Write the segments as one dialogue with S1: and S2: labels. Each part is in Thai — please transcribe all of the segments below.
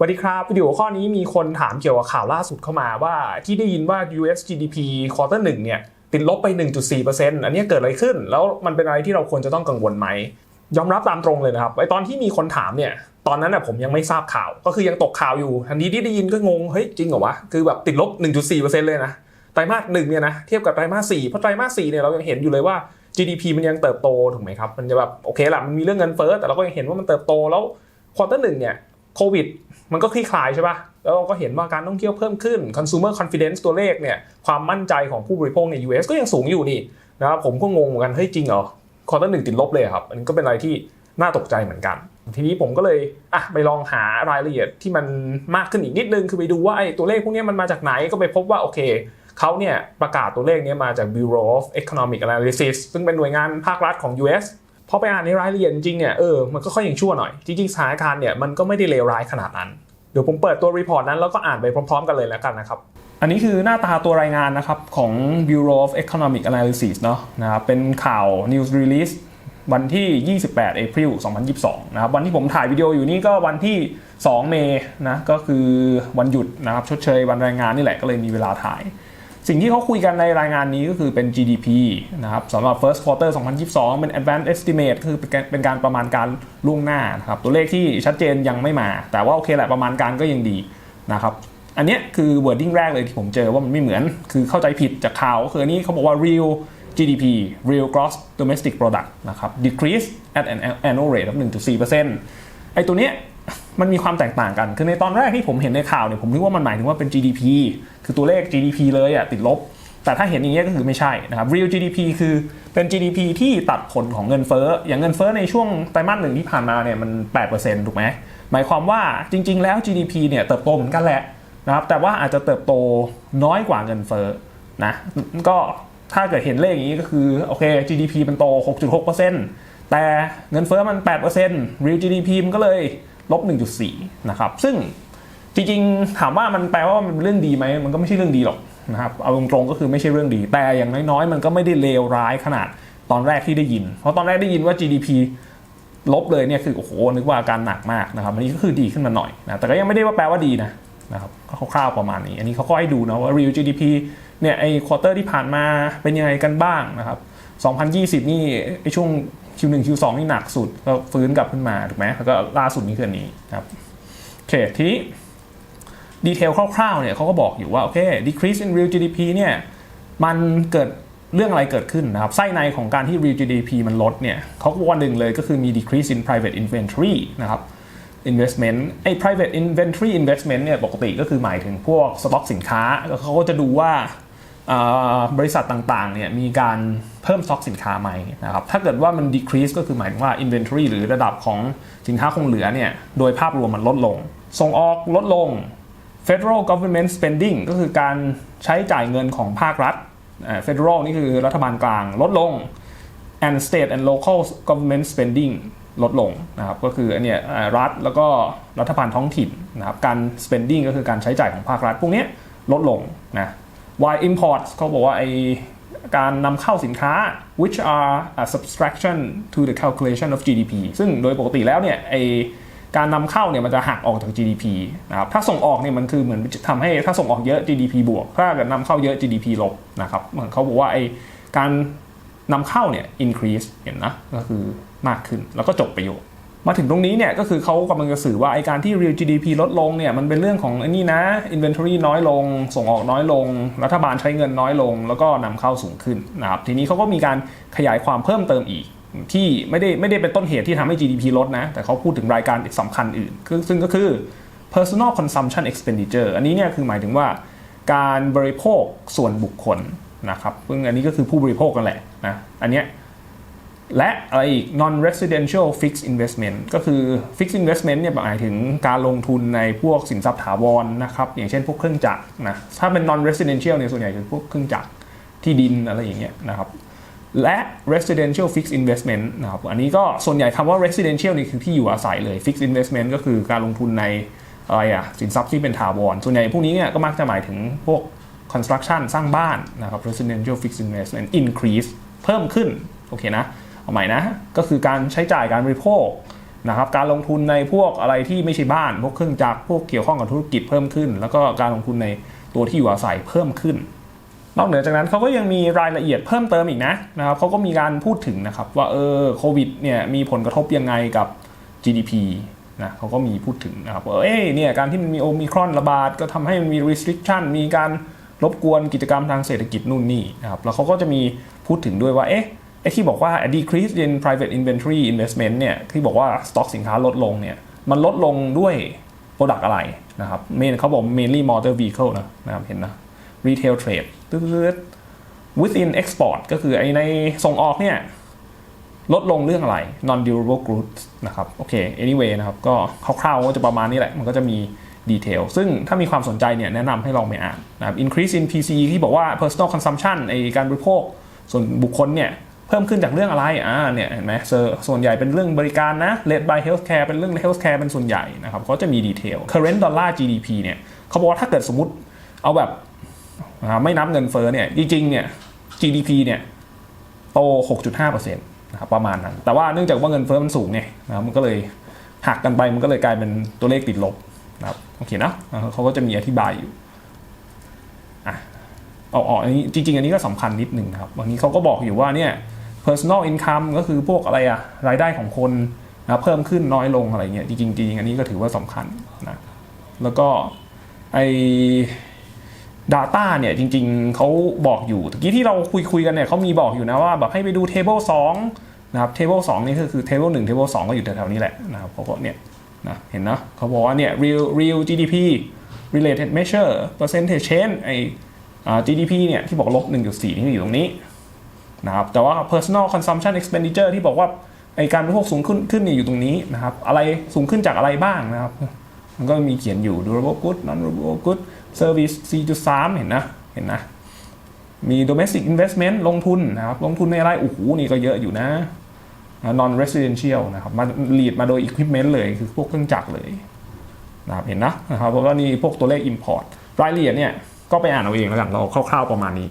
S1: สวัสดีครับวิดีโอข้อนี้มีคนถามเกี่ยวกับข่าวล่าสุดเข้ามาว่าที่ได้ยินว่า US GDP ควอเตอร์หนึ่งเนี่ยติดลบไป 1.4%อันนี้เกิดอะไรขึ้น แล้วมันเป็นอะไรที่เราควรจะต้องกังวลไหม ยอมรับตามตรงเลยนะครับไอตอนที่มีคนถามเนี่ยตอนนั้นน่ะผมยังไม่ทราบข่าว ก็คือยังตกข่าวอยู่ ทันทีที่ได้ยินก็งง เฮ้ยจริงเหรอวะ คือแบบติดลบ 1.4%เลยนะไตรมาสหนึ่งเนี่ยนะเทียบกับไตรมาสสี่เพราะไตรมาสสี่เนี่ยเรายังเห็นอยู่เลยว่า GDP มันยังเติบโตถูกไหมครับมันจะแบบโอเคแหละมันมีเรื่องเงินเฟ้อแต่เราก็ยังเห็นว่ามันเติบโตแล้วควอเตอร์หนึ่งเนี่ยโควิด มันก็คลี่คลายใช่ป่ะ แล้วเราก็เห็นว่าการท่องเที่ยวเพิ่มขึ้น consumer confidence ตัวเลขเนี่ย ความมั่นใจของผู้บริโภคใน US ก็ยังสูงอยู่นี่นะครับผมก็งงเหมือนกัน เฮ้ยจริงเหรอควอเตอร์หนึ่งติดลบเลยครับ อันนี้ก็เป็นอะไรที่น่าตกใจเหมือนกัน ทีนี้ผมก็เลยอะไปลองหารายละเอียดที่มันมากขึ้นอีกนิดนึง คือไปดูว่าไอ้ตัวเลขพวกนี้มันมาจากไหน ก็ไปพบว่าโอเคเขาเนี่ยประกาศตัวเลขนี้มาจาก Bureau of Economic Analysis ซึ่งเป็นหน่วยงานภาครัฐของ US พอไปอ่านในรายละเอียดจริงเนี่ยเออมันก็ค่อยอยังชั่วหน่อย จริงๆสถานการณ์เนี่ยมันก็ไม่ได้เลวร้ายขนาดนั้น เดี๋ยวผมเปิดตัวรีพอร์ตนั้นแล้วก็อ่านไปพร้อมๆ กันเลยแล้วกันนะครับอันนี้คือหน้าตาตัวรายงานนะครับของ Bureau of Economic Analysis เนาะนะครับเป็นข่าว News Release วันที่ 28 April 2022 นะครับ วันที่ผมถ่ายวิดีโออยู่นี่ก็วันที่ 2 เมษนะ ก็คือวันหยุดนะครับ ชดเชยวันแรงงานนี่แหละ ก็เลยมีเวลาถ่าย สิ่งที่เขาคุยกันในรายงานนี้ก็คือเป็น GDP นะครับสำหรับ first quarter 2022 เป็น advanced estimate คือเป็นการประมาณการล่วงหน้านะครับตัวเลขที่ชัดเจนยังไม่มา แต่ว่าโอเคแหละประมาณการก็ยังดีนะครับอันนี้คือ wording แรกเลยที่ผมเจอว่ามันไม่เหมือนคือเข้าใจผิดจากข่าวคืออันนี้เขาบอกว่า real GDP real gross domestic product นะครับ decrease at an annual rate of 1.4%ไอ้ตัวเนี้ย มันมีความแตกต่างกัน คือในตอนแรกที่ผมเห็นในข่าวเนี่ยผมนึกว่ามันหมายถึงว่าเป็น GDP คือตัวเลข GDP เลยอะติดลบ แต่ถ้าเห็นอย่างนี้ก็คือไม่ใช่นะครับ real GDP คือเป็น GDP ที่ตัดผลของเงินเฟ้อ อย่างเงินเฟ้อในช่วงไตรมาสหนึ่งที่ผ่านมาเนี่ยมัน 8%ถูกไหม หมายความว่าจริง ๆ แล้ว GDP เนี่ยเติบโตเหมือนกันแหละนะครับ แต่ว่าอาจจะเติบโตน้อยกว่าเงินเฟ้อนะ ก็ถ้าเกิดเห็นเลขอย่างนี้ก็คือโอเค GDP มันโต 6.6%แต่เงินเฟ้อมัน 8% real GDP มันก็เลย ลบ1.4นะครับซึ่งจริงๆ ถามว่ามันแปลว่ามันเป็นเรื่องดีไหมมันก็ไม่ใช่เรื่องดีหรอกนะครับเอาตรงๆก็คือไม่ใช่เรื่องดี แต่อย่างน้อยๆ มันก็ไม่ได้เลวร้ายขนาดตอนแรกที่ได้ยิน เพราะตอนแรกได้ยินว่า GDP ลบเลยเนี่ยคือโอ้โหนึกว่าอาการหนักมากนะครับอันนี้ก็คือดีขึ้นมาหน่อยนะแต่ก็ยังไม่ได้ว่าแปลว่าดีนะนะครับคร่าวๆประมาณนี้ อันนี้เขาก็ให้ดูนะว่า real GDP เนี่ยไอ้ควอเตอร์ที่ผ่านมาเป็นยังไงกันบ้างนะครับ 2020 นี่ไอ้ช่วง Q1 Q2 นี่หนักสุดก็ฟื้นกลับขึ้นมาถูกไหมแล้วก็ล่าสุดนี้คืออันนี้ครับโอเคทีนี้ดีเทลคร่าวๆเนี่ยเขาก็บอกอยู่ว่าโอเค decrease in real GDP เนี่ยมันเกิดเรื่องอะไรเกิดขึ้นนะครับไส้ในของการที่ real GDP มันลดเนี่ยเขากวันหนึ่งเลยก็คือมี decrease in private inventory นะครับ investment ไอ้ private inventory investment เนี่ยปกติก็คือหมายถึงพวกสต็อกสินค้าเขาก็จะดูว่า บริษัทต่างๆเนี่ยมีการเพิ่มสต็อกสินค้าไหม่นะครับถ้าเกิดว่ามัน decrease ก็คือหมายถึงว่า inventory หรือระดับของสินค้าคงเหลือเนี่ยโดยภาพรวมมันลดลง ส่งออกลดลง federal government spending ก็คือการใช้จ่ายเงินของภาครัฐ federal นี่คือรัฐบาลกลางลดลง and state and local government spending ลดลงนะครับก็คืออันเนี้ยรัฐแล้วก็รัฐบาลท้องถิ่นนะครับการ spending ก็คือการใช้จ่ายของภาครัฐพวกนี้ลดลงนะ why imports เขาบอกว่าไอการนำเข้าสินค้า which are a subtraction to the calculation of GDP ซึ่งโดยปกติแล้วเนี่ยไอการนำเข้าเนี่ยมันจะหักออกจาก GDP นะครับ ถ้าส่งออกเนี่ยมันคือเหมือนทำให้ถ้าส่งออกเยอะ GDP บวก ถ้าเกิดนำเข้าเยอะ GDP ลบนะครับเหมือนเขาบอกว่าไอการนำเข้าเนี่ย increase เห็นนะ ก็คือมากขึ้นแล้วก็จบประโยค มาถึงตรงนี้เนี่ยก็คือเขากำลังจะสื่อว่าไอการที่ real GDP ลดลงเนี่ยมันเป็นเรื่องของไอ้นี่นะ inventory น้อยลง ส่งออกน้อยลง รัฐบาลใช้เงินน้อยลง แล้วก็นำเข้าสูงขึ้นนะครับทีนี้เขาก็มีการขยายความเพิ่มเติมอีก ที่ไม่ได้ไม่ได้เป็นต้นเหตุที่ทำให้ GDP ลดนะ แต่เขาพูดถึงรายการสำคัญอื่น ซึ่งก็คือ personal consumption expenditure อันนี้เนี่ยคือหมายถึงว่าการบริโภคส่วนบุคคลนะครับซึ่งอันนี้ก็คือผู้บริโภคกันแหละนะอันเนี้ย และอะไรอีก non residential fixed investment ก็คือ fixed investment เนี่ยหมายถึงการลงทุนในพวกสินทรัพย์ถาวรนะครับ อย่างเช่นพวกเครื่องจักรนะ ถ้าเป็น non residential เนี่ยส่วนใหญ่คือพวกเครื่องจักรที่ดินอะไรอย่างเงี้ยนะครับ และ residential fixed investment นะครับ อันนี้ก็ส่วนใหญ่คำว่า residential นี่คือที่อยู่อาศัยเลย fixed investment ก็คือการลงทุนในอะไรอะสินทรัพย์ที่เป็นถาวร ส่วนใหญ่พวกนี้เนี่ยก็มักจะหมายถึงพวก construction สร้างบ้านนะครับ residential fixed investment increase เพิ่มขึ้น โอเคนะ เอาใหม่นะ ก็คือการใช้จ่ายการบริโภคนะครับ การลงทุนในพวกอะไรที่ไม่ใช่บ้าน พวกเครื่องจักรพวกเกี่ยวข้องกับธุรกิจเพิ่มขึ้น แล้วก็การลงทุนในตัวที่อยู่อาศัยเพิ่มขึ้น นอกเหนือจากนั้นเขาก็ยังมีรายละเอียดเพิ่มเติมอีกนะนะครับเขาก็มีการพูดถึงนะครับว่าเออโควิดเนี่ยมีผลกระทบยังไงกับ GDP นะเขาก็มีพูดถึงนะครับว่าเอ้เนี่ยการที่มันมีโอมิครอนระบาดก็ทำให้มันมี restriction มีการรบกวนกิจกรรมทางเศรษฐกิจนู่นนี่นะครับแล้วเขาก็จะมีพูดถึงด้วยว่าเอ๊ะ ไอ้ที่บอกว่า decrease in private inventory investment เนี่ยที่บอกว่าสต็อกสินค้าลดลงเนี่ยมันลดลงด้วย Product อะไรนะครับเมนเขาบอก mainly motor vehicle นะนะครับเห็นนะ retail trade ตืดๆ within export ก็คือไอในส่งออกเนี่ยลดลงเรื่องอะไร non durable goods นะครับโอเค anyway นะครับก็คร่าวๆก็จะประมาณนี้แหละ มันก็จะมีดีเทลซึ่งถ้ามีความสนใจเนี่ยแนะนำให้ลองไปอ่านนะครับ increase in PCE ที่บอกว่า personal consumption ไอการบริโภคส่วนบุคคลเนี่ย เพิ่มขึ้นจากเรื่องอะไรอ่าเนี่ยเห็นไหมเซอร์ส่วนใหญ่เป็นเรื่องบริการนะ led by healthcare เป็นเรื่อง healthcare เป็นส่วนใหญ่นะครับเขาจะมีดีเทล current dollar GDP เนี่ยเขาบอกว่าถ้าเกิดสมมติเอาแบบไม่นับเงินเฟ้อเนี่ยจริงๆเนี่ย GDP เนี่ยโต 6.5%นะครับประมาณนั้น แต่ว่าเนื่องจากว่าเงินเฟ้อมันสูงไงนะครับมันก็เลยหักกันไปมันก็เลยกลายเป็นตัวเลขติดลบนะครับโอเคนะเขาก็จะมีอธิบายอยู่อะอออันนี้จริง ๆ อันนี้ก็สำคัญนิดหนึ่งนะครับวันนี้เขาก็บอกอยู่ว่าเนี่ย personal income ก็คือพวกอะไรอะรายได้ของคนนะเพิ่มขึ้นน้อยลงอะไรเงี้ยจริงจริงอันนี้ก็ถือว่าสำคัญนะแล้วก็ไอ Data เนี่ยจริงๆเขาบอกอยู่ตะกี้ที่เราคุยคุยๆกันเนี่ยเขามีบอกอยู่นะว่าแบบให้ไปดู Table 2นะครับ Table 2 นี่ก็คือ Table 1 Table 2 ก็อยู่แถวๆนี้แหละนะครับเขาก็เนี่ยนะเห็นนะเขาบอกว่าเนี่ย real real GDP related measure percentage change ไอ GDP เนี่ยที่บอกลบ 1.4 นี่อยู่ตรงนี้ นะครับแต่ว่า personal consumption expenditure ที่บอกว่าไอการบริโภคสูงขึ้นขึ้นนี่อยู่ตรงนี้นะครับอะไรสูงขึ้นจากอะไรบ้างนะครับ มันก็มีเขียนอยู่ durable good non durable good service 4.3 เห็นนะเห็นนะมี domestic investment ลงทุนนะครับลงทุนในอะไรโอ้โหนี่ก็เยอะอยู่นะ non residential นะครับมา lead มาโดย equipment เลยคือพวกเครื่องจักรเลยนะครับเห็นนะนะครับแล้วก็นี่พวกตัวเลข import รายละเอียดเนี่ยก็ไปอ่านเอาเองแล้วกันเราคร่าวๆประมาณนี้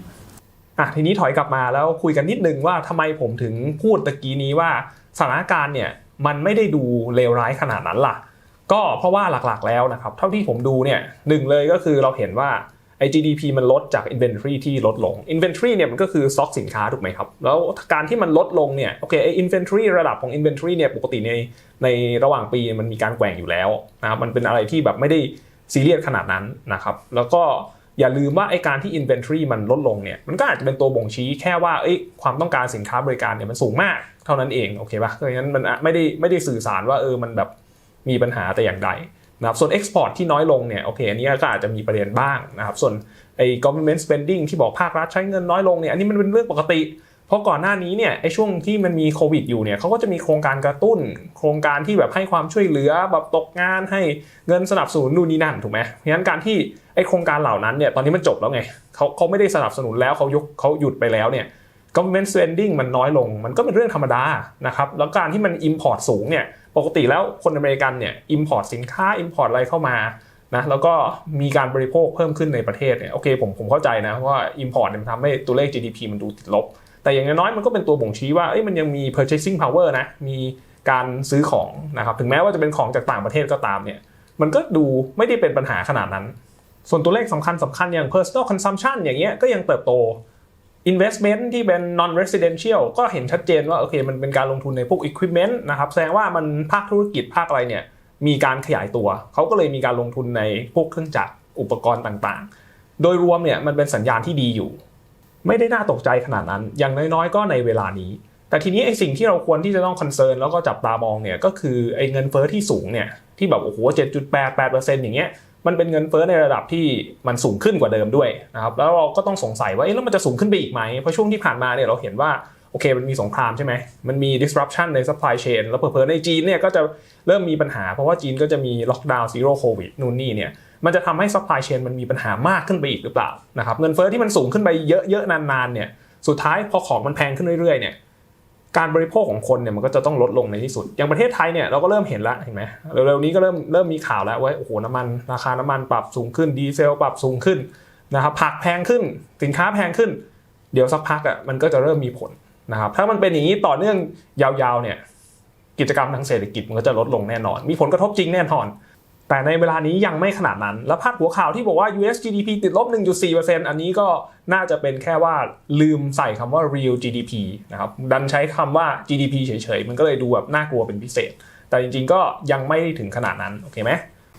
S1: อะทีนี้ถอยกลับมาแล้วคุยกันนิดนึงว่าทำไมผมถึงพูดตะกี้นี้ว่าสถานการณ์เนี่ยมันไม่ได้ดูเลวร้ายขนาดนั้นล่ะ ก็เพราะว่าหลักๆแล้วนะครับ เท่าที่ผมดูเนี่ยหนึ่งเลยก็คือเราเห็นว่าไอ้ GDP มันลดจาก inventory ที่ลดลง inventory เนี่ยมันก็คือ stock สินค้าถูกไหมครับ แล้วการที่มันลดลงเนี่ยโอเคไอ้ inventory ระดับของ inventory เนี่ยปกติในในระหว่างปีมันมีการแกว่งอยู่แล้วนะครับมันเป็นอะไรที่แบบไม่ได้ซีเรียสขนาดนั้นนะครับ แล้วก็ อย่าลืมว่าไอ้การที่ inventory มันลดลงเนี่ยมันก็อาจจะเป็นตัวบ่งชี้แค่ว่าเอ้ยความต้องการสินค้าบริการเนี่ยมันสูงมากเท่านั้นเองโอเคปะเพราะฉะนั้นมันไม่ได้ไม่ได้สื่อสารว่าเออมันแบบมีปัญหาแต่อย่างใดนะครับส่วน Export ที่น้อยลงเนี่ยโอเคอันนี้ก็อาจจะมีประเด็นบ้างนะครับส่วนไอ้ government spending ที่บอกภาครัฐใช้เงินน้อยลงเนี่ยอันนี้มันเป็นเรื่องปกติ เพราะก่อนหน้านี้เนี่ยไอ้ช่วงที่มันมีโควิดอยู่เนี่ยเขาก็จะมีโครงการกระตุ้น โครงการที่แบบให้ความช่วยเหลือแบบตกงานให้เงินสนับสนุนนู่นนี่นั่นถูกไหมเพราะฉะนั้นการที่ไอ้โครงการเหล่านั้นเนี่ยตอนนี้มันจบแล้วไงเขาเขาไม่ได้สนับสนุนแล้วเขายกเขาหยุดไปแล้วเนี่ย government spending มันน้อยลง มันก็เป็นเรื่องธรรมดานะครับแล้วการที่มัน import สูงเนี่ยปกติแล้วคนอเมริกันเนี่ย import สินค้า import อะไรเข้ามานะแล้วก็มีการบริโภคเพิ่มขึ้นในประเทศเนี่ยโอเคผมผมเข้าใจนะว่า import เนี่ยมันทำให้ตัวเลข GDP มันดูติดลบ แต่อย่างน้อยมันก็เป็นตัวบ่งชี้ว่ามันยังมี purchasing power นะ มีการซื้อของนะครับ ถึงแม้ว่าจะเป็นของจากต่างประเทศก็ตามเนี่ย มันก็ดูไม่ได้เป็นปัญหาขนาดนั้น ส่วนตัวเลขสำคัญสำคัญอย่าง personal consumption อย่างเงี้ยก็ยังเติบโต investment ที่เป็น non residential ก็เห็นชัดเจนว่าโอเคมันเป็นการลงทุนในพวก equipment นะครับแสดงว่ามันภาคธุรกิจภาคอะไรเนี่ยมีการขยายตัว เขาก็เลยมีการลงทุนในพวกเครื่องจักรอุปกรณ์ต่างๆ โดยรวมเนี่ยมันเป็นสัญญาณที่ดีอยู่ ไม่ได้น่าตกใจขนาดนั้น อย่างน้อยๆ ก็ในเวลานี้ แต่ทีนี้ไอ้สิ่งที่เราควรที่จะต้องคอนเซิร์นแล้วก็จับตามองเนี่ยก็คือไอ้เงินเฟ้อที่สูงเนี่ยที่แบบโอ้โห7.88%อย่างเงี้ยมันเป็นเงินเฟ้อในระดับที่มันสูงขึ้นกว่าเดิมด้วยนะครับแล้วเราก็ต้องสงสัยว่าเอ๊ะแล้วมันจะสูงขึ้นไปอีกไหมเพราะช่วงที่ผ่านมาเนี่ยเราเห็นว่าโอเคมันมีสงครามใช่ไหมมันมี disruption ใน supply chain แล้วเผลอๆในจีนเนี่ยก็จะเริ่มมีปัญหาเพราะว่าจีนก็จะมี lockdown zero covid นู่นนี่เนี่ย มันจะทำให้ supply chain มันมีปัญหามากขึ้นไปอีกหรือเปล่านะครับเงินเฟ้อที่มันสูงขึ้นไปเยอะๆนานๆเนี่ยสุดท้ายพอของมันแพงขึ้นเรื่อยๆเนี่ยการบริโภคของคนเนี่ยมันก็จะต้องลดลงในที่สุด อย่างประเทศไทยเนี่ยเราก็เริ่มเห็นแล้วเห็นไหมเร็วๆนี้ก็เริ่มเริ่มมีข่าวแล้วว่าโอ้โหน้ำมันราคาน้ำมันปรับสูงขึ้นดีเซลปรับสูงขึ้นนะครับผักแพงขึ้นสินค้าแพงขึ้น เดี๋ยวสักพักอะมันก็จะเริ่มมีผลนะครับถ้ามันเป็นอย่างนี้ต่อเนื่องยาวๆเนี่ยกิจกรรมทางเศรษฐกิจมันก็จะลดลงแน่นอน มีผลกระทบจริงแน่นอน แต่ในเวลานี้ยังไม่ขนาดนั้น แล้วพาดหัวข่าวที่บอกว่า US GDP ติดลบ 1.4%อันนี้ก็น่าจะเป็นแค่ว่าลืมใส่คำว่า real GDP นะครับดันใช้คำว่า GDP เฉยๆ มันก็เลยดูแบบน่ากลัวเป็นพิเศษ แต่จริงๆก็ยังไม่ถึงขนาดนั้น โอเคไหม